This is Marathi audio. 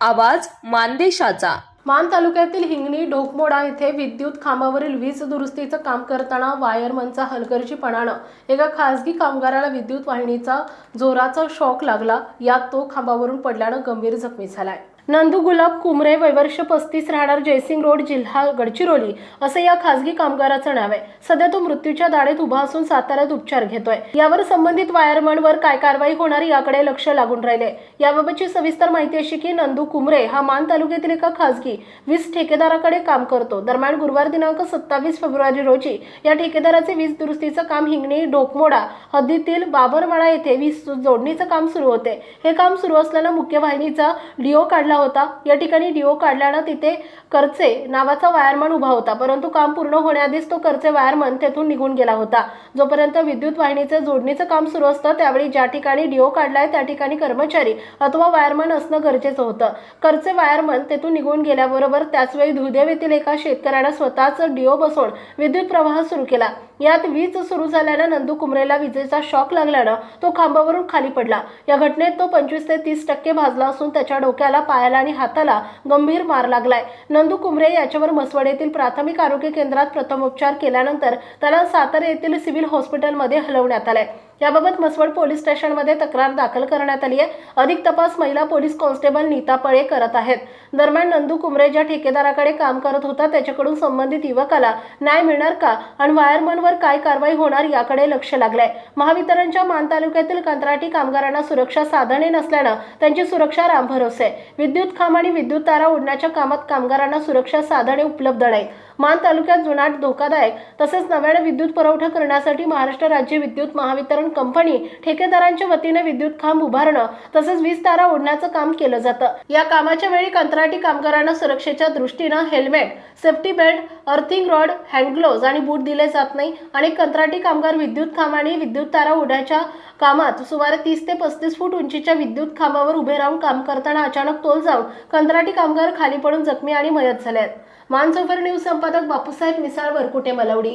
आवाज मानदेशाचा. मान तालुक्यातील हिंगणी ढोकमोडा येथे विद्युत खांबावरील वीज दुरुस्तीचं काम करताना वायरमनचा हलगर्जीपणानं एका खासगी कामगाराला विद्युत वाहिनीचा जोराचा शॉक लागला. यात तो खांबावरून पडल्यानं गंभीर जखमी झालाय. नंदू गुलाब कुमरे वैवर्ष पस्तीस राहणार जयसिंग रोड जिल्हा गडचिरोली असं या खासगी कामगाराचं नाव आहे. सध्या तो मृत्यूच्या दाढेत उभा असून साताऱ्यात उपचार घेतोय. यावर संबंधित वायरमनवर काय कारवाई होणार याकडे लक्ष लागून राहिले. याबाबतची सविस्तर माहिती अशी की नंदू कुमरे हा मान तालुक्यातील एका खासगी वीज ठेकेदाराकडे काम करतो. दरम्यान गुरुवार दिनांक सत्तावीस फेब्रुवारी रोजी या ठेकेदाराचे वीज दुरुस्तीचं काम हिंगणी डोकमोडा हद्दीतील बाबरवाडा येथे वीज जोडणीचं काम सुरू होते. हे काम सुरू असल्यानं मुख्य वाहिनीचा डिओ काढला होता. या ठिकाणी डिओ काढल्यानं तिथे करचे नावाचा वायरमन उभा होता. परंतु काम पूर्ण होण्याआधीच तो करचे वायरमन तेथून निघून गेला होता. जोपर्यंत विद्युत वाहिनीचे जोडणीचं काम सुरू असतं त्यावेळी ज्या ठिकाणी डिओ काढलाय त्या ठिकाणी कर्मचारी अथवा वायरमन असणं गरजेचं होतं. करचे वायरमन तेथून निघून गेल्याबरोबर त्याचवेळी धुदेव येथील एका शेतकऱ्यानं स्वतःच डिओ बसवून विद्युत प्रवाह सुरू केला. यात वीज सुरू झाल्यानं नंदू कुमरेला विजेचा शॉक लागल्यानं तो खांबावरून खाली पडला. या घटनेत तो पंचवीस ते तीस टक्के भाजला असून त्याच्या डोक्याला पायाला आणि हाताला गंभीर मार लागलाय. नंदू कुमरे याच्यावर मसवड येथील प्राथमिक आरोग्य केंद्रात प्रथमोपचार केल्यानंतर त्याला सातारा येथील सिव्हिल हॉस्पिटलमध्ये हलवण्यात आलंय. याबाबत मसवड पोलीस स्टेशनमध्ये तक्रार दाखल करण्यात आली आहे अधिक तपास महिला पोलीस कॉन्स्टेबल नीता पळे करत आहेत. दरम्यान नंदू कुमरे ज्या ठेकेदाराकडे काम करत होता त्याच्याकडून संबंधित युवकाला न्याय मिळणार का आणि वायरमनवर काय कारवाई होणार याकडे लक्ष लागलंय. महावितरणच्या मान तालुक्यातील कंत्राटी कामगारांना सुरक्षा साधने नसल्यानं त्यांची सुरक्षा रामभरोसे. आहे विद्युत खांब आणि विद्युत तारा ओढण्याच्या कामात कामगारांना सुरक्षा साधने उपलब्ध नाहीत. मान तालुक्यात जुनाट धोकादायक तसेच नव्याने विद्युत पुरवठा करण्यासाठी महाराष्ट्र राज्य विद्युत महावितरण कंपनी ठेकेदारांच्या वतीने विद्युत खांब उभारणं तसंच वीज तारा ओढण्याचं काम केलं जातं. या कामाच्या वेळी कंत्राटी कामगारांना सुरक्षेच्या दृष्टीनं helmet safety belt earthing rod hand gloves आणि बूट दिले जात नाही अनेक कंत्राटी कामगार विद्युत खांब आणि विद्युत तारा ओढ्याच्या कामात सुमारे तीस ते पस्तीस फूट उंचीच्या विद्युत खांबावर उभे राहून काम करताना अचानक तोल जाऊन कंत्राटी कामगार खाली पडून जखमी आणि मयत झाले आहेत मानसोफर न्यूज संपादक बापूसाहेब मिसाळ वरकुटे मलवडी.